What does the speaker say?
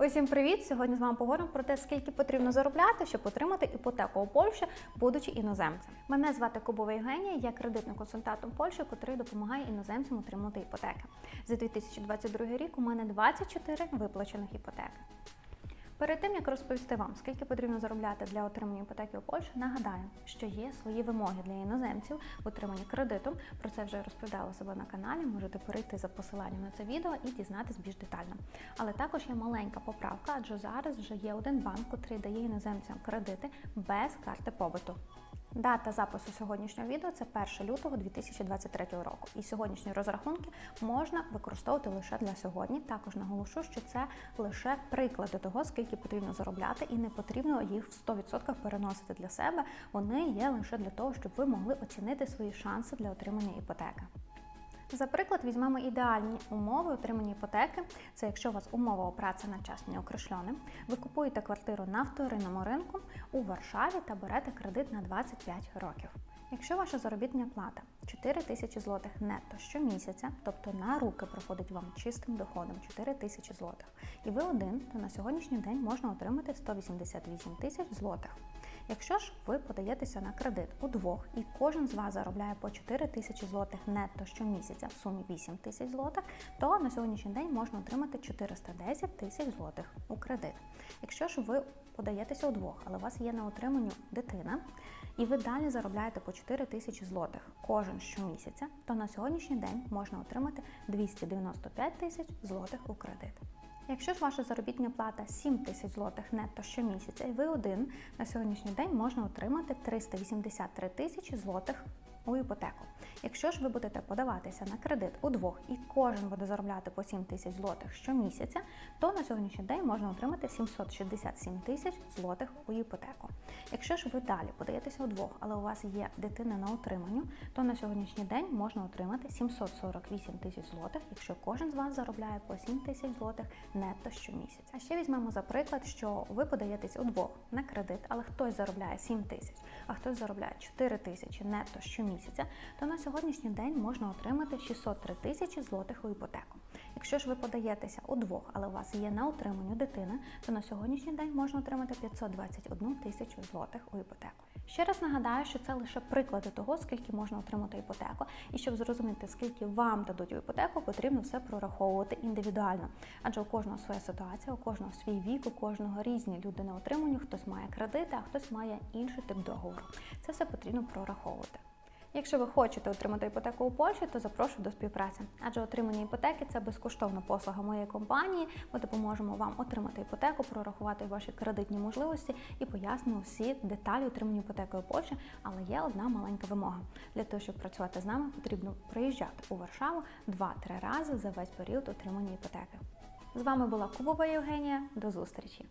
Усім привіт! Сьогодні з вами поговоримо про те, скільки потрібно заробляти, щоб отримати іпотеку у Польщі, будучи іноземцем. Мене звати Кубова Євгенія, я кредитним консультантом Польщі, який допомагає іноземцям отримати іпотеки. За 2022 рік у мене 24 виплачених іпотеки. Перед тим як розповісти вам, скільки потрібно заробляти для отримання іпотеки у Польщі, нагадаю, що є свої вимоги для іноземців в отриманні кредиту. Про це вже розповідала себе на каналі. Можете перейти за посиланням на це відео і дізнатись більш детально. Але також є маленька поправка, адже зараз вже є один банк, який дає іноземцям кредити без карти побуту. Дата запису сьогоднішнього відео це 1 лютого 2023 року. І сьогоднішні розрахунки можна використовувати лише для сьогодні. Також наголошу, що це лише приклади того, скільки потрібно заробляти, і не потрібно їх в 100% переносити для себе. Вони є лише для того, щоб ви могли оцінити свої шанси для отримання іпотеки. За приклад візьмемо ідеальні умови отримання іпотеки. Це якщо у вас умова праці на час не окреслена, ви купуєте квартиру на вторинному ринку у Варшаві та берете кредит на 25 років. Якщо ваша заробітна плата 4 тисячі злотих нетто щомісяця, тобто на руки проходить вам чистим доходом 4 тисячі злотих, і ви один, то на сьогоднішній день можна отримати 188 тисяч злотих. Якщо ж ви подаєтеся на кредит удвох і кожен з вас заробляє по 4 тисячі злотих нетто щомісяця в сумі 8 тисяч злотих, то на сьогоднішній день можна отримати 410 тисяч злотих у кредит. Якщо ж ви подаєтеся удвох, але у вас є на отриманню дитина, і ви далі заробляєте по 4 тисячі злотих кожен щомісяця, то на сьогоднішній день можна отримати 295 тисяч злотих у кредит. Якщо ж ваша заробітня плата 7 тисяч злотих нетто щомісяця, і ви один на сьогоднішній день можна отримати 383 тисячі злотих у іпотеку. Якщо ж ви будете подаватися на кредит у двох і кожен буде заробляти по 7 тисяч злотих щомісяця, то на сьогоднішній день можна отримати 767 тисяч злотих у іпотеку. Якщо ж ви далі подаєтеся удвох, але у вас є дитина на утриманню, то на сьогоднішній день можна отримати 748 тисяч злотих, якщо кожен з вас заробляє по 7 тисяч злотих нетто щомісяця. А ще візьмемо за приклад, що ви подаєтесь удвох на кредит, але хтось заробляє 7 тисяч, а хтось заробляє 4 тисячі нетто щомісяця, то на сьогоднішній день можна отримати 603 тисячі злотих у іпотеку. Якщо ж ви подаєтеся удвох, але у вас є на утриманню дитина, то на сьогоднішній день можна отримати 521 тисячу злотих у іпотеку. Ще раз нагадаю, що це лише приклади того, скільки можна отримати іпотеку, і щоб зрозуміти, скільки вам дадуть у іпотеку, потрібно все прораховувати індивідуально. Адже у кожного своя ситуація, у кожного свій вік, у кожного різні люди на отриманню, хтось має кредити, а хтось має інший тип договору. Це все потрібно прораховувати. Якщо ви хочете отримати іпотеку у Польщі, то запрошую до співпраці. Адже отримання іпотеки це безкоштовна послуга моєї компанії. Ми допоможемо вам отримати іпотеку, прорахувати ваші кредитні можливості і пояснимо всі деталі отримання іпотеки у Польщі. Але є одна маленька вимога. Для того, щоб працювати з нами, потрібно приїжджати у Варшаву 2-3 рази за весь період отримання іпотеки. З вами була Кубова Євгенія. До зустрічі!